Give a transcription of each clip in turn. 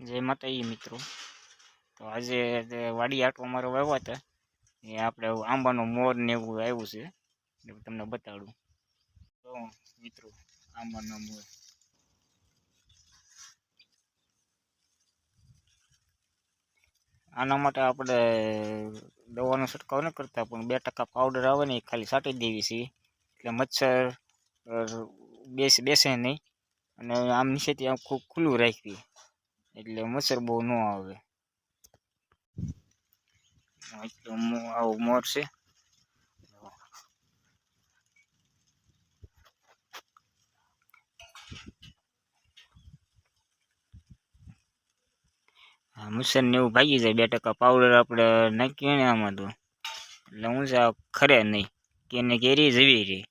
જય માતાજી મિત્રો. તો આજે તે વાડી આટો મારો વાવ્યા હતા એ આપણે આંબાનો મોર ને એવું આવ્યું છે. એટલે તમને બતાડું. તો મિત્રો આંબાનો મોર. આના માટે આપણે દવાનો છંટકાવ ન કરતા પણ બે ટકા પાવડર આવે ને એ ખાલી છાંટી દેવી છે. એટલે મચ્છર અ, બેસે બેસે નહીં. અને આમ નીચેથી આમ ખૂબ ખુલ્લું રાખવી. એટલે મચ્છર બહુ ન આવે આવો મોર છે હા ને એવું ભાગી જાય બે ટકા પાવડર આપણે નાખીએ ને આમાં તો એટલે હું છે ખરે નહીં કે એને કેરી જવી રહી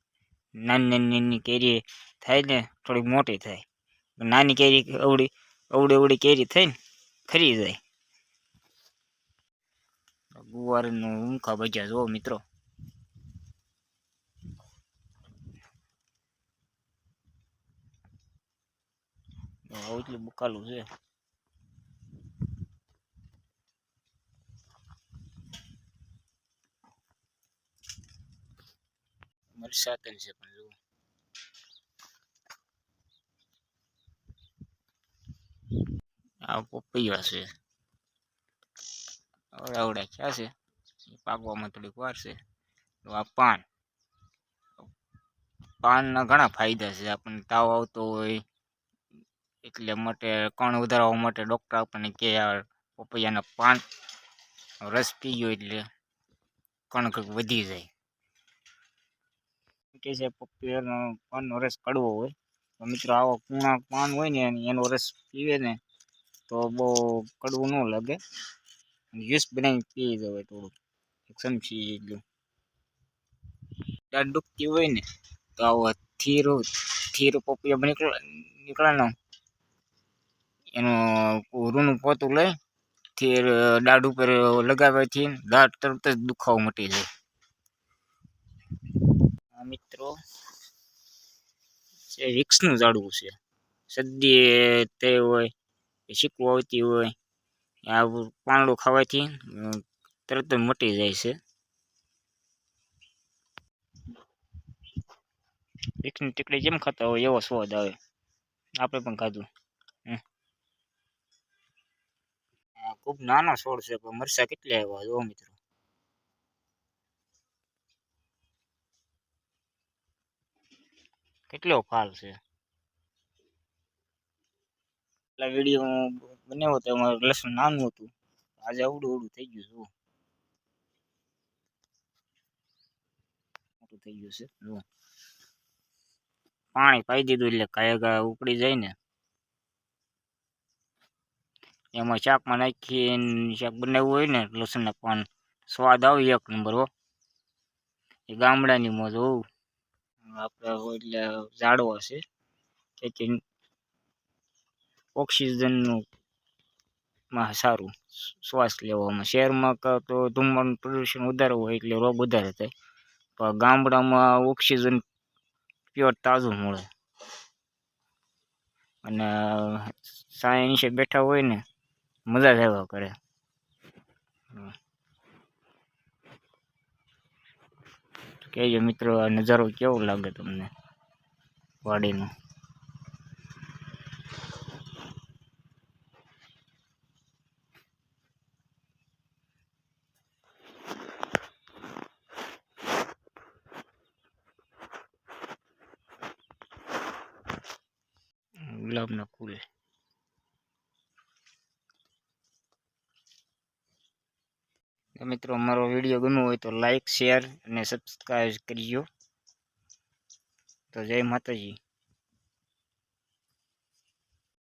નાની નાની નાની કેરી થાય ને થોડીક મોટી થાય નાની કેરી અવડી અવડી અવડી કેરી થઈને ખરી જાય. ગુવારનું ઊંખા ભજ્યા જુઓ મિત્રો. એટલું બકાલું છે. મરસાતન છે પણ આ પપૈયા છે. અવડા ખ્યા છે? પાકવામાં થોડીક વાર છે. તો આ પાન. પાનના ઘણા ફાયદા છે. આપણને તાવ આવતો હોય, એટલે માટે કણ વધારવા માટે ડૉક્ટર આપણને કહે આ પપૈયાના પાન રસ પી ગયો એટલે કણ કંઈક વધી જાય. કે છે પપૈયાનો પાનનો રસ કડવો હોય. તો મિત્રો આવો કૂણા પાન હોય ને એનો રસ પીવે ને તો બહુ કડવું ન લાગે. જ્યુસ બનાવીને પી જવાય થોડુંક. એક ચમચી દાંત દુખતી હોય ને, તો આવો થીરો થીરો પપૈયા નીકળે નીકળે ને એનું રૂનું પોતું લઈ, થીર દાઢ ઉપર લગાવવાથી દાઢ તરત જ દુખાવો મટી જાય. મિત્રો વિક્સનું ઝાડવું છે. શરદી તે હોય શીકવું આવતી હોય આ પાંદડું ખાવાથી તરત જ મટી જાય છે. વિક્સની ટીકડી જેમ ખાતા હોય એવો સ્વાદ આવે. આપણે પણ ખાધું. ખૂબ નાનો છોડ છે પણ મરસા કેટલા આવ્યા જો મિત્રો. કેટલો ફાલ છે? પેલા વીડિયો બનાવ્યો તો એમાં લસણ નાનું હતું. આજે અવડું અવડું થઈ ગયું જુઓ. થઈ ગયું છે, જુઓ. પાણી પાઈ દીધું એટલે કાયા ગા ઉપડી જાય ને. એમાં શાકમાં નાખીને શાક બનાવવું હોય ને, લસણના પાન. સ્વાદ આવે એક નંબર, હો. એ ગામડાની મોજ હોવું આપણે એટલે ઝાડવા છે. તેથી ઓક્સિજનનું માં સારું. શ્વાસ લેવામાં શહેરમાં તો ધુમાડાનું પ્રદૂષણ વધારે હોય એટલે રોગ વધારે થાય. પણ ગામડામાં ઓક્સિજન પ્યોર તાજું મળે. અને સાય બેઠા હોય ને મજા જ આવ્યા કરે. કહેજો મિત્રો નજારો કેવો લાગે તમને? વાડીનો? ગુલાબના ફૂલ મિત્રો, અમારો વીડિયો ગમ્યો હોય તો લાઈક શેર અને સબસ્ક્રાઈબ કરજો. તો જય માતાજી.